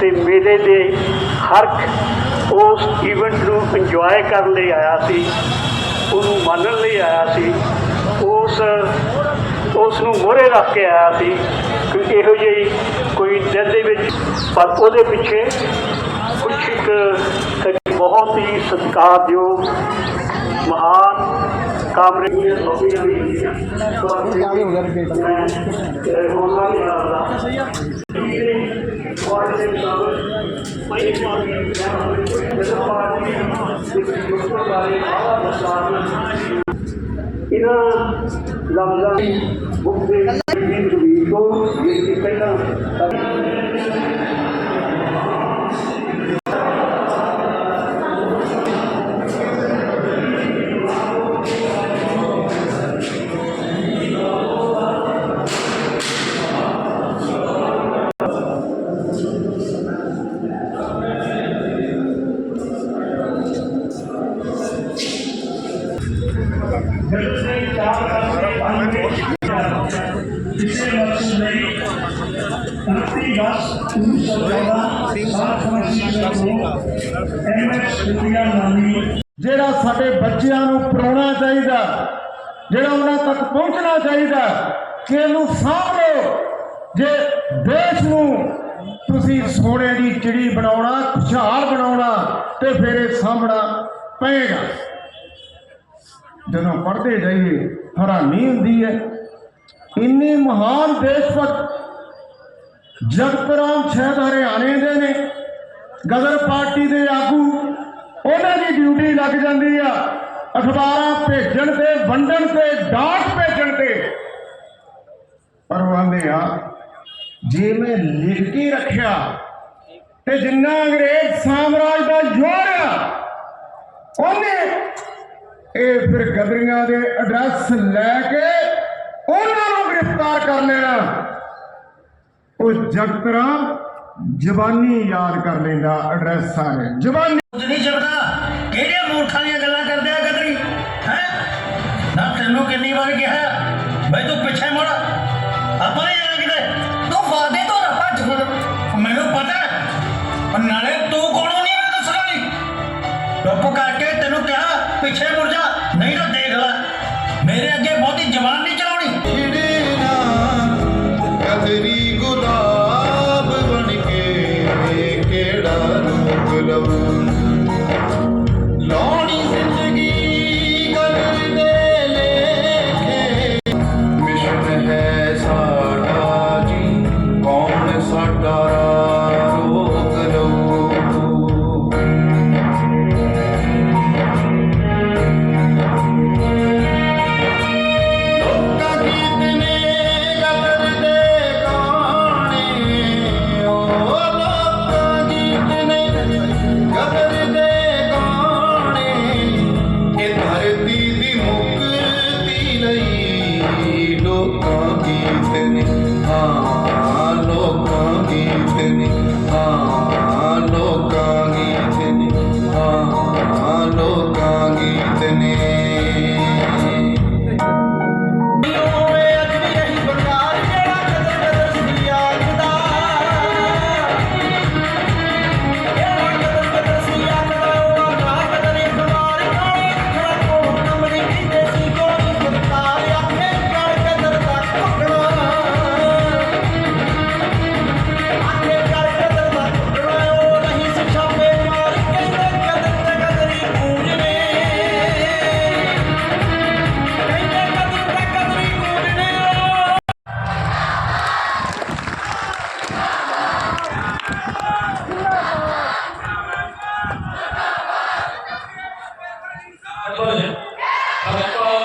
ਤੇ ਮੇਲੇ ਦੇ ਹਰ ਉਸ ਇਵੈਂਟ ਨੂੰ ਇੰਜੋਏ ਕਰਨ ਲਈ ਆਇਆ ਸੀ ਉਹਨੂੰ ਮੰਨਣ ਲਈ ਆਇਆ ਸੀ ਉਸ ਉਸ ਨੂੰ ਮੋਹਰੇ ਰੱਖ ਕੇ ਆਇਆ ਸੀ ਕਿ ਇਹੋ ਜਿਹੀ ਕੋਈ ਦਿਲ ਦੇ ਵਿੱਚ ਪਰ ਉਹਦੇ ਪਿੱਛੇ ਕੁਛ ਇੱਕ ਬਹੁਤ ਹੀ ਸਤਿਕਾਰਯੋਗ ਮਹਾਨ ਕਾਮਰੇ ਗਿਆ ਰਿਪੀਟ ਇਹਨਾਂ ਲਫ਼ਜ਼ਾਂ ਦੀ ਮੁੱਖ ਦੇ ਵੀ ਤੋਂ ਇਹ ਪਹਿਲਾਂ ਜਿਹੜਾ ਸਾਡੇ ਬੱਚਿਆਂ ਨੂੰ ਪੜਾਉਣਾ ਚਾਹੀਦਾ, ਜਿਹੜਾ ਉਹਨਾਂ ਤੱਕ ਪਹੁੰਚਣਾ ਚਾਹੀਦਾ, ਕਿ ਇਹਨੂੰ ਸਾਂਭ ਲਓ। ਜੇ ਦੇਸ਼ ਨੂੰ ਤੁਸੀਂ ਸੋਨੇ ਦੀ ਚਿੜੀ ਬਣਾਉਣਾ, ਖੁਸ਼ਹਾਲ ਬਣਾਉਣਾ, ਤੇ ਫਿਰ ਇਹ ਸਾਂਭਣਾ ਪਏਗਾ ਜਦੋਂ ਪੜ੍ਹਦੇ ਜਾਈਏ, ਹੈਰਾਨੀ ਹੁੰਦੀ ਹੈ। ਇੰਨੀ ਮਹਾਨ ਦੇਸ਼ ਭਗਤ ਜਗਤ ਰਾਮ ਸ਼ਾਇਦ ਹਰਿਆਣੇ ਦੇ ਨੇ, ਗਦਰ ਪਾਰਟੀ ਦੇ ਆਗੂ, ਉਹਨਾਂ ਦੀ ਡਿਊਟੀ ਲੱਗ ਜਾਂਦੀ ਆ। ਅਖਬਾਰਾਂ ਭੇਜਣ ਤੇ, ਵੰਡਣ ਤੇ ਡਾਕ ਭੇਜਣ ਤੇ। ਪਰ ਉਹ ਆ, ਜੇ ਮੈਂ ਲਿਖ ਕੇ ਰੱਖਿਆ ਤੇ ਜਿੰਨਾ ਅੰਗਰੇਜ਼ ਸਾਮਰਾਜ ਦਾ ਜ਼ੋਰ ਆ, ਉਹਨੇ ਇਹ ਫਿਰ ਗਦਰੀਆਂ ਦੇ ਐਡਰੈਸ ਲੈ ਕੇ ਉਹਨਾਂ ਨੂੰ ਗ੍ਰਿਫਤਾਰ ਕਰ ਲੈਣਾ। ਉਹ ਜਗਤਰਾ ਜ਼ਬਾਨੀ ਯਾਦ ਕਰ ਲੈਂਦਾ ਐਡਰੈਸ ਸਾਰੇ। ਜ਼ਬਾਨੀ ਨਹੀਂ ਛੱਡਦਾ ਕਿਹੜੀਆਂ ਮੂਰਖਾਂ ਦੀਆਂ ਗੱਲਾਂ ਕਰਦੇ ਆ ਗਦਰੀ? ਹੈ? ਨਾ ਤੈਨੂੰ ਕਿੰਨੀ ਵਾਰ ਕਿਹਾ, ਬਈ ਤੂੰ ਪਿੱਛੇ ਮੁੜ। ਆਪਾਂ ਨਹੀਂ ਜਾਣਾ ਕਿਤੇ। ਤੂੰ ਵਾਦੇ ਤੋਂ ਨਾ ਭੱਜ ਫਿਰ ਮੈਨੂੰ ਪਤਾ ਹੈ। ਪਰ ਨਾਲੇ ਤੂੰ ਕੋਲੋਂ ਨਹੀਂ ਮੈਨੂੰ ਦੱਸਣਾ ਨਹੀਂ। ਚੁੱਪ ਕਰਕੇ ਤੈਨੂੰ ਕਿਹਾ ਪਿੱਛੇ ਮੁੜ ਜਾ ਨਹੀਂ ਤਾਂ ਦੇਖ ਲੈ। ਮੇਰੇ ਅੱਗੇ ਬਹੁਤੀ ਜਵਾਨ আমি ফেরি ಅದಕ್ಕೂ